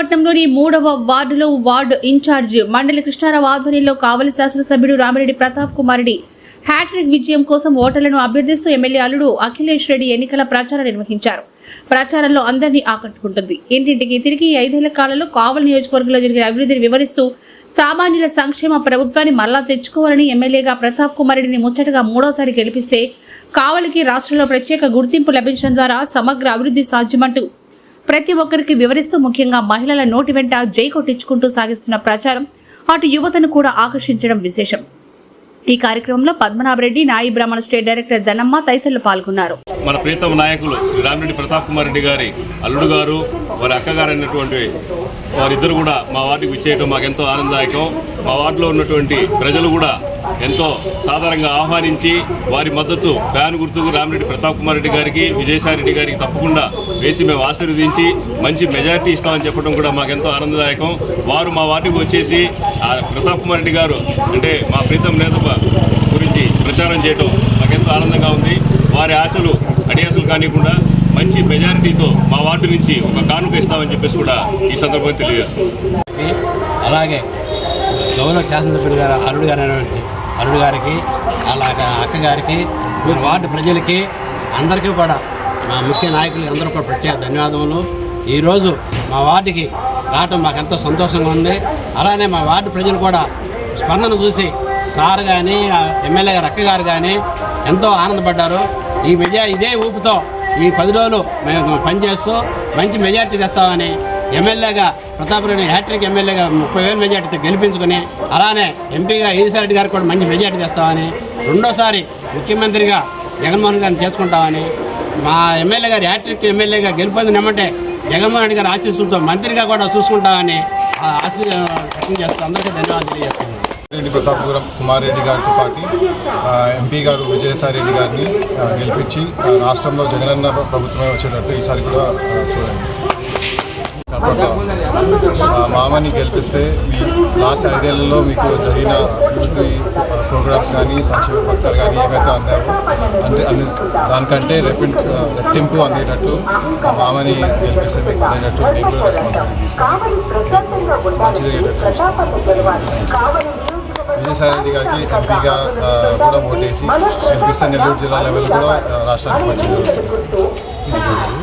పట్టణంలోని మూడవ వార్డులో వార్డు ఇన్ఛార్జ్ మండలి కృష్ణారావు ఆధ్వర్యంలో కావలి శాసనసభ్యుడు రామిరెడ్డి ప్రతాప్ కుమార్ హ్యాట్రిక్ విజయం కోసం ఓటర్లను అభ్యర్థిస్తూ ఎమ్మెల్యే అల్లుడు అఖిలేష్ రెడ్డి ఎన్నికల ప్రచారం నిర్వహించారు. ప్రచారంలో అందరినీ ఆకట్టుకుంటుంది. ఇంటింటికి తిరిగి ఐదేళ్ళ కాలంలో కావలి నియోజకవర్గంలో జరిగిన అభివృద్ధిని వివరిస్తూ సామాన్యుల సంక్షేమ ప్రభుత్వాన్ని మళ్ళా తెచ్చుకోవాలని ఎమ్మెల్యేగా ప్రతాప్ కుమార్ రెడ్డిని ముచ్చటగా మూడోసారి గెలిపిస్తే కావలికి రాష్ట్రంలో ప్రత్యేక గుర్తింపు లభించడం ద్వారా సమగ్ర అభివృద్ధి సాధ్యమంటూ ప్రతి ఒక్కరికి వివరిస్తూ ముఖ్యంగా మహిళల నోటి వెంట జై కొట్టించుకుంటూ సాగిస్తున్న ప్రచారం అటు యువతను కూడా ఆకర్షించడం విశేషం. ఈ కార్యక్రమంలో పద్మనాభరెడ్డి నాయి బ్రాహ్మణ స్టేట్ డైరెక్టర్ ధనమ్మ తదితరులు పాల్గొన్నారు. మన ప్రీతమ నాయకులు శ్రీ రామిరెడ్డి ప్రతాప్ కుమార్ రెడ్డి గారి అల్లుడు గారు వారి అక్కగారు అయినటువంటి వారిద్దరు కూడా మా వార్డుకి విచ్చేయటం మాకు ఎంతో ఆనందదాయకం. మా వార్డులో ఉన్నటువంటి ప్రజలు కూడా ఎంతో సాధారణంగా ఆహ్వానించి వారి మద్దతు ఫ్యాన్ గుర్తుకు రామిరెడ్డి ప్రతాప్ కుమార్ రెడ్డి గారికి విజయసాయి రెడ్డి గారికి తప్పకుండా వేసి మేము ఆశీర్వదించి మంచి మెజారిటీ ఇస్తామని చెప్పడం కూడా మాకు ఎంతో ఆనందదాయకం. వారు మా వార్డుకి వచ్చేసి ఆ ప్రతాప్ కుమార్ రెడ్డి గారు అంటే మా ప్రీతం నేత గురించి ప్రచారం చేయడం మాకెంతో ఆనందంగా ఉంది. వారి ఆశలు అడియాసలు కానివ్వకుండా మంచి మెజారిటీతో మా వార్డు నుంచి ఒక కానుక ఇస్తామని చెప్పేసి కూడా ఈ సందర్భంగా తెలియజేస్తుంది అలాగే గౌరవ శాసనసభ్యులు గారు అరుడు గారు అల్లుడు గారికి అలాగే అక్కగారికి వార్డు ప్రజలకి అందరికీ కూడా మా ముఖ్య నాయకులు అందరూ కూడా ప్రత్యేక ధన్యవాదములు. ఈరోజు మా వార్డుకి రావటం మాకు ఎంతో సంతోషంగా ఉంది. అలానే మా వార్డు ప్రజలు కూడా స్పందన చూసి సార్ కానీ ఎమ్మెల్యే గారు అక్క గారు కానీ ఎంతో ఆనందపడ్డారు. ఈ మెజా ఇదే ఊపుతో ఈ పది రోజులు మేము పనిచేస్తూ మంచి మెజార్టీ తెస్తామని ఎమ్మెల్యేగా ప్రతాపరెడ్డి హ్యాట్రిక్ ఎమ్మెల్యేగా ముప్పై వేల మెజార్టీతో గెలిపించుకొని అలానే ఎంపీగా ఈసారెడ్డి గారికి కూడా మంచి మెజార్టీ తెస్తామని రెండోసారి ముఖ్యమంత్రిగా జగన్మోహన్ గారిని చేసుకుంటామని మా ఎమ్మెల్యే గారు హ్యాట్రిక్ ఎమ్మెల్యేగా గెలుపొందినమ్మంటే జగన్మోహన్ రెడ్డి గారి ఆశీస్సులతో మంత్రిగా కూడా చూసుకుంటామని ఆ ఆశీ వ్యక్తం చేస్తూ అందరికీ ధన్యవాదాలు తెలియజేస్తున్నాను. రెడ్డి ప్రతాపురం కుమార్ రెడ్డి గారితో పాటు ఎంపీ గారు విజయసాయి రెడ్డి గారిని గెలిపించి రాష్ట్రంలో జగనన్న ప్రభుత్వమే వచ్చేటట్టు ఈసారి కూడా చూడండి. మామని గెలిపిస్తే మీ లాస్ట్ ఐదేళ్ళలో మీకు జరిగిన అభివృద్ధి ప్రోగ్రామ్స్ కానీ సంక్షేమ పథకాలు కానీ ఏవైతే అందాయో అంటే అన్ని దానికంటే రెప్పింట్ రెట్టింపు అందేటట్టు మామని గెలిపిస్తే మీకు అందేటట్టు నేను కూడా రెస్పాన్సిబిలిటీ తీసుకొని మంచి జరిగేటట్టు విజయసాయి రెడ్డి గారికి ఎంపీగా కూడా ఓటేసి గెలిపిస్తే నెల్లూరు జిల్లా లెవెల్ కూడా రాష్ట్రానికి మంచి జరుగుతుంది.